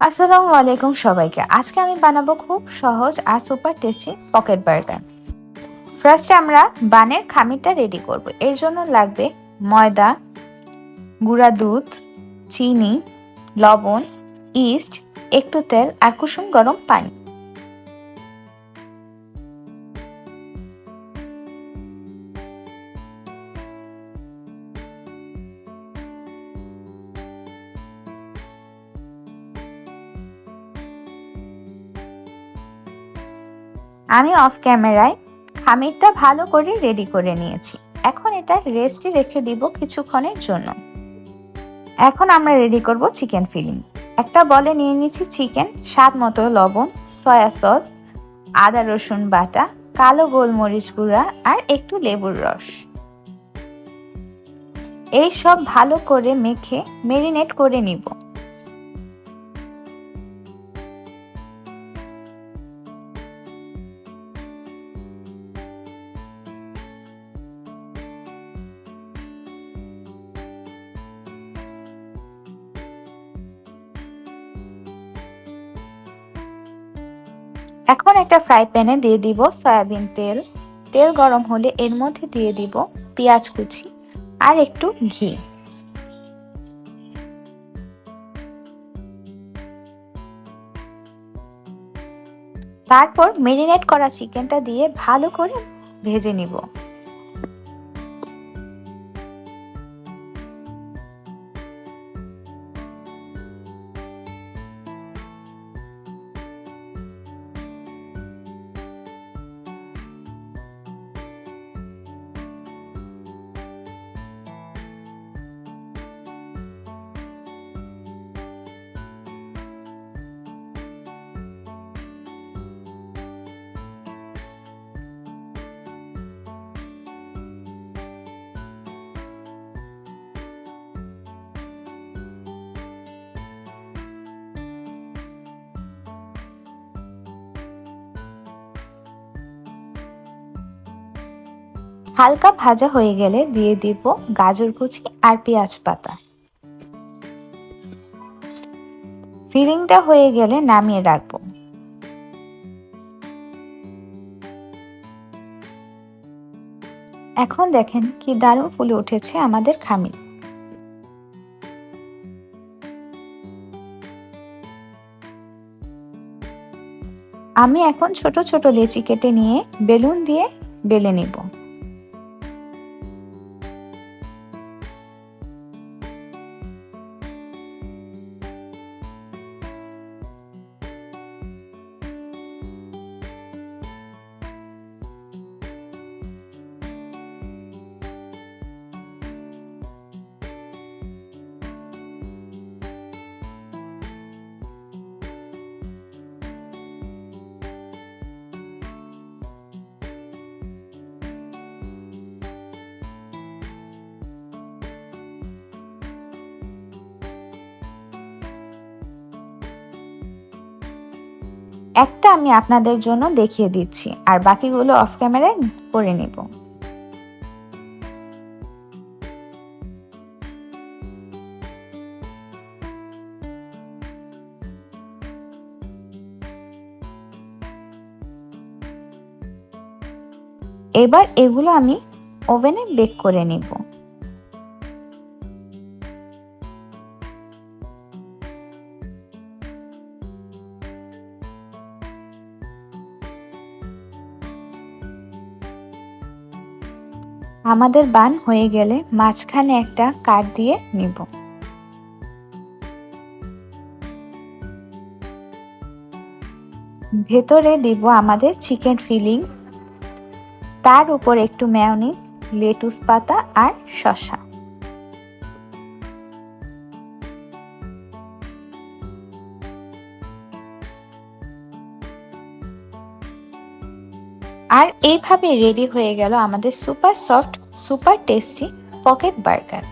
আসসালামু আলাইকুম সবাইকে। আজকে আমি বানাবো খুব সহজ আর সুপার টেস্টি পকেট বার্গার ফার্স্টে আমরা বানের খামিরটা রেডি করব। এর জন্য লাগবে ময়দা, গুঁড়া দুধ, চিনি, লবণ ইস্ট একটু তেল আর কুসুম গরম পানি। আমি অফ ক্যামেরায় খামিরটা ভালো করে রেডি করে নিয়েছি। এখন এটা রেস্টে রেখে দিব কিছুক্ষণের জন্য। এখন আমরা রেডি করব চিকেন ফিলিং একটা বলে নিয়ে নিচ্ছি চিকেন স্বাদ মতো লবণ সয়া সস আদা রসুন বাটা, কালো গোলমরিচ গুঁড়া আর একটু লেবুর রস। এই সব ভালো করে মেখে মেরিনেট করে নিব। এখন একটা ফ্রাই প্যানে দিয়ে দিব সয়াবিন তেল। তেল গরম হলে এর মধ্যে দিয়ে দিব পেঁয়াজ কুচি আর একটু ঘি। তারপর মেরিনেট করা চিকেনটা দিয়ে ভালো করে ভেজে নিব। হালকা ভাজা হয়ে গেলে দিয়ে দিব গাজর কুচি আর পেঁয়াজ পাতা। ফিলিংটা হয়ে গেলে নামিয়ে রাখব। এখন দেখেন কি দারুণ ফুলে উঠেছে আমাদের খামির। আমি এখন ছোট ছোট লেচি কেটে নিয়ে বেলুন দিয়ে বেলে নিব। একটা আমি আপনাদের জন্য দেখিয়ে দিচ্ছি, আর বাকিগুলো অফ ক্যামেরায় করে নেব। এবার এগুলো আমি ওভেনে বেক করে নিব। আমাদের বান হয়ে গেলে মাঝখানে একটা কাট দিয়ে নিব। ভেতরে দিব আমাদের চিকেন ফিলিং তার উপর একটু ম্যাওনিস লেটুস পাতা আর শসা। আর এইভাবে রেডি হয়ে গেল আমাদের super soft super tasty pocket burger